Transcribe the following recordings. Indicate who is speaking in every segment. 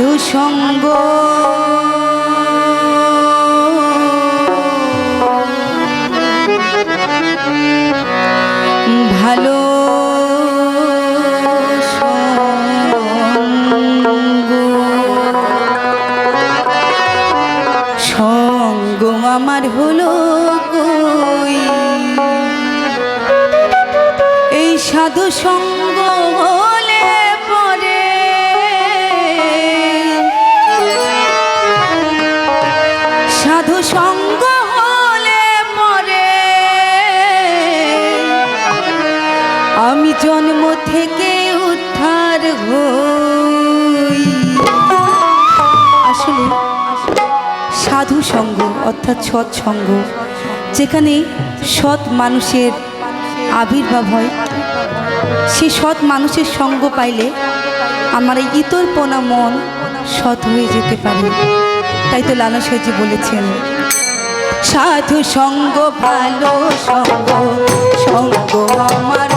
Speaker 1: সাধু সঙ্গ। ভালো সঙ্গ। আমার হলো কই? এই সাধু সঙ্গ জন্ম থেকে উদ্ধার হই। আসলে সাধু সঙ্গ অর্থাৎ সৎসঙ্গ যেখানে সৎ মানুষের আবির্ভাব হয়, সে সৎ মানুষের সঙ্গ পাইলে আমার এই ইতরপনা মন সৎ হয়ে যেতে পারে। তাই তো লালা সাহেবজি বলেছেন, সাধু সঙ্গ, ভালো সঙ্গ সঙ্গ আমার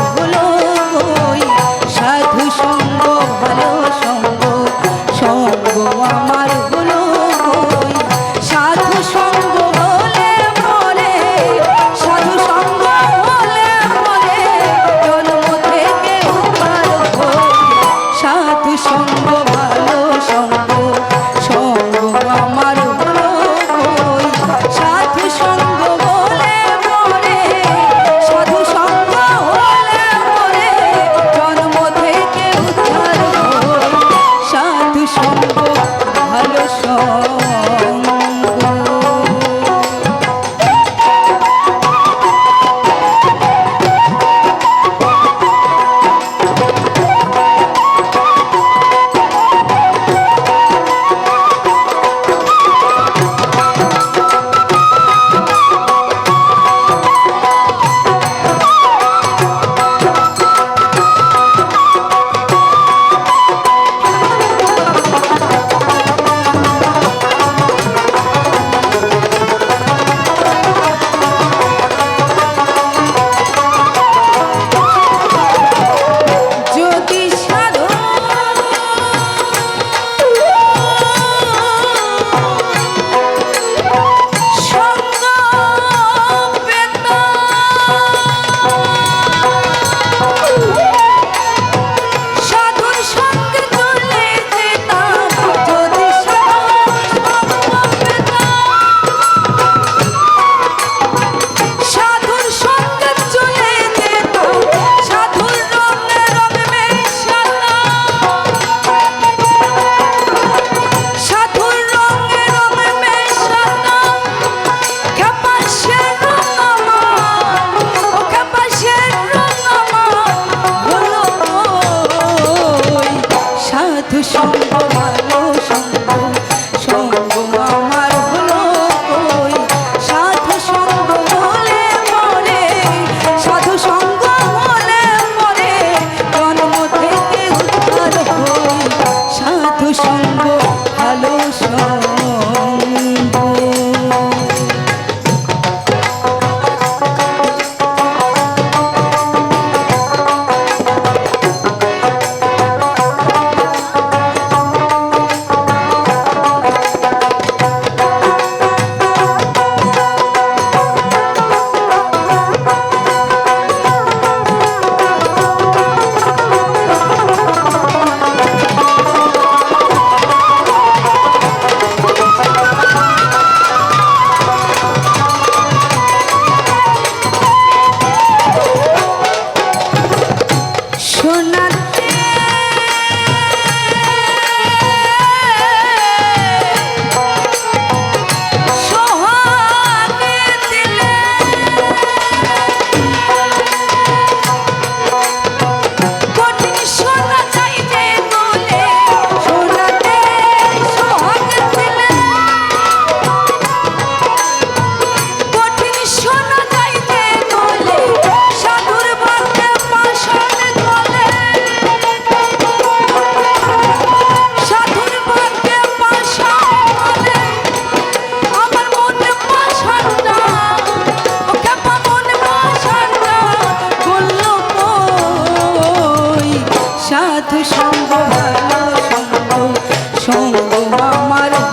Speaker 1: আমার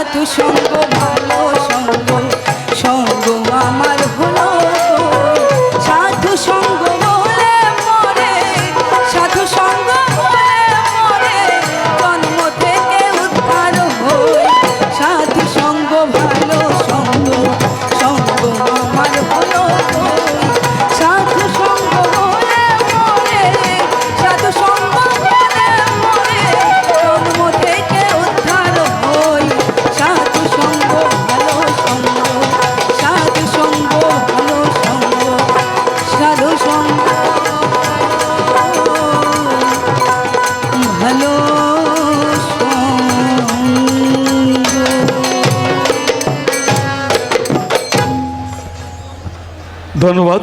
Speaker 1: সাধু সঙ্গ ভাই।
Speaker 2: ধন্যবাদ।